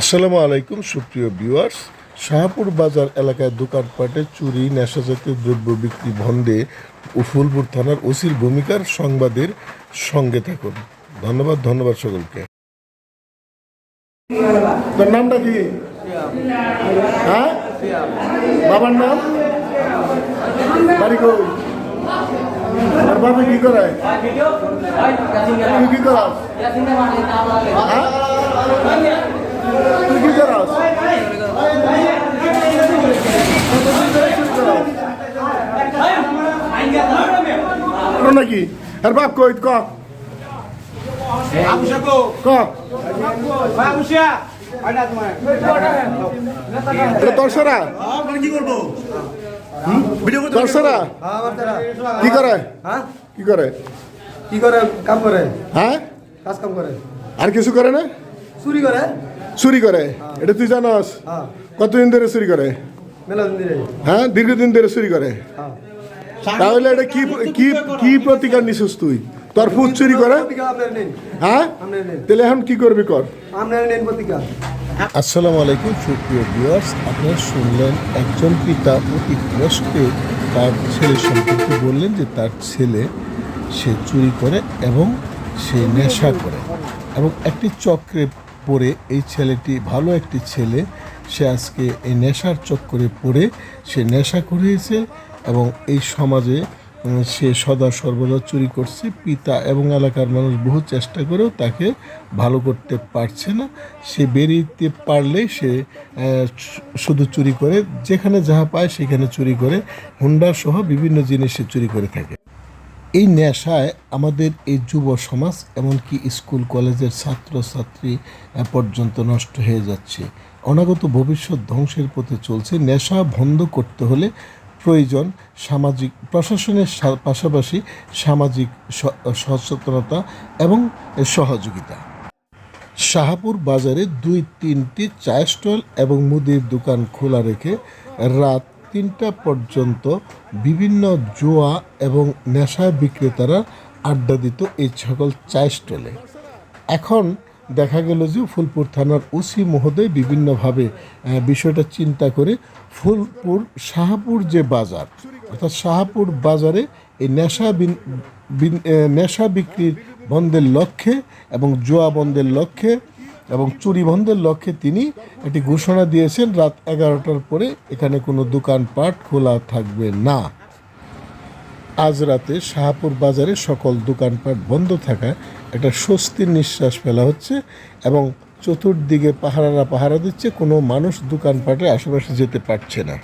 আসসালামু আলাইকুম, সুপ্রিয় ভিউয়ার্স। শাহপুর বাজার এলাকায় দোকানপাটে চুরি, নেশাজাতীয় দ্রব্য বিক্রি বন্ধে ফুলপুর থানার ওসির ভূমিকার সংবাদের সঙ্গে থাকুন। ধন্যবাদ ধন্যবাদ সকলকে। তোর নামটা কি? হ্যাঁ? বাবার নাম? বাড়ি বাবা কি করে তুই কি করাস? হ্যাঁ তুই কি করাস করো নাকি? আর বাপ কই? ক। ক। এটা তোর সারা কি করব? ভিডিও করতে তোর সারা হ্যাঁ, আমার তারা। কি করে? হ্যাঁ? কি করে? কি করে? কাম করে? হ্যাঁ? কাজ কাম করে। আর কিছু করে না? চুরি করে? চুরি করে? এটা তুই জানাস? হ্যাঁ। কতদিন ধরে চুরি করে? মেলা দিন ধরে। হ্যাঁ দীর্ঘদিন ধরে চুরি করে? হ্যাঁ। তাহলে এটা কি কি কি প্রতিকার নিছিস তুই? তোর ফুট চুরি করে? হ্যাঁ? তাহলে এখন কি করবি কর? আসসালামু আলাইকুম সুপ্রিয় ভিউয়ার্স। আপনারা শুনলেন একজন পিতা অতি কষ্টে তার ছেলে সম্পর্কে বললেন যে তার ছেলে সে চুরি করে এবং সে নেশা করে এবং একটি চক্রে পড়ে এই ছেলেটি ভালো একটি ছেলে। সে আজকে এই নেশার চক্করে পড়ে সে নেশা করিয়েছে এবং এই সমাজে সে সদা সর্বদা চুরি করছে, পিতা এবং এলাকার মানুষ বহু চেষ্টা করেও তাকে ভালো করতে পারছে না। সে বেরিয়ে পারলেই সে শুধু চুরি করে, যেখানে যাহা পায় সেখানে চুরি করে, হুন্ডা সহ বিভিন্ন জিনিস সে চুরি করে থাকে। এই নেশায় আমাদের এই যুব সমাজ, এমনকি স্কুল, কলেজের ছাত্রছাত্রী পর্যন্ত নষ্ট হয়ে যাচ্ছে। অনাগত ভবিষ্যৎ ধ্বংসের পথে চলছে। নেশা বন্ধ করতে হলে প্রয়োজন সামাজিক প্রশাসনের পাশাপাশি সামাজিক সচেতনতা এবং সহযোগিতা। শাহাপুর বাজারে দুই, তিনটি চায় স্টল এবং মুদির দোকান খোলা রেখে রাত তিনটা পর্যন্ত বিভিন্ন জোয়া এবং নেশা বিক্রেতারা আড্ডা দিত এই সকল চায় স্টলে। এখন দেখা গেল যে ফুলপুর থানার ওসি মহোদয় বিভিন্নভাবে বিষয়টা চিন্তা করে ফুলপুর শাহাপুর যে বাজার, অর্থাৎ শাহাপুর বাজারে এই নেশা নেশা বিক্রির বন্ধের লক্ষ্যে এবং জোয়া বন্ধের লক্ষ্যে এবং চুরি বন্ধের লক্ষ্যে তিনি একটি ঘোষণা দিয়েছেন, রাত এগারোটার পরে এখানে কোনো দোকানপাট খোলা থাকবে না। আজ রাতে শাহপুর বাজারে সকল দোকানপাট বন্ধ থাকায় একটা স্বস্তির নিঃশ্বাস ফেলা হচ্ছে এবং চতুর্দিকে পাহারারা পাহারা দিচ্ছে। কোনো মানুষ দোকানপাটে আশেপাশে যেতে পারছে না।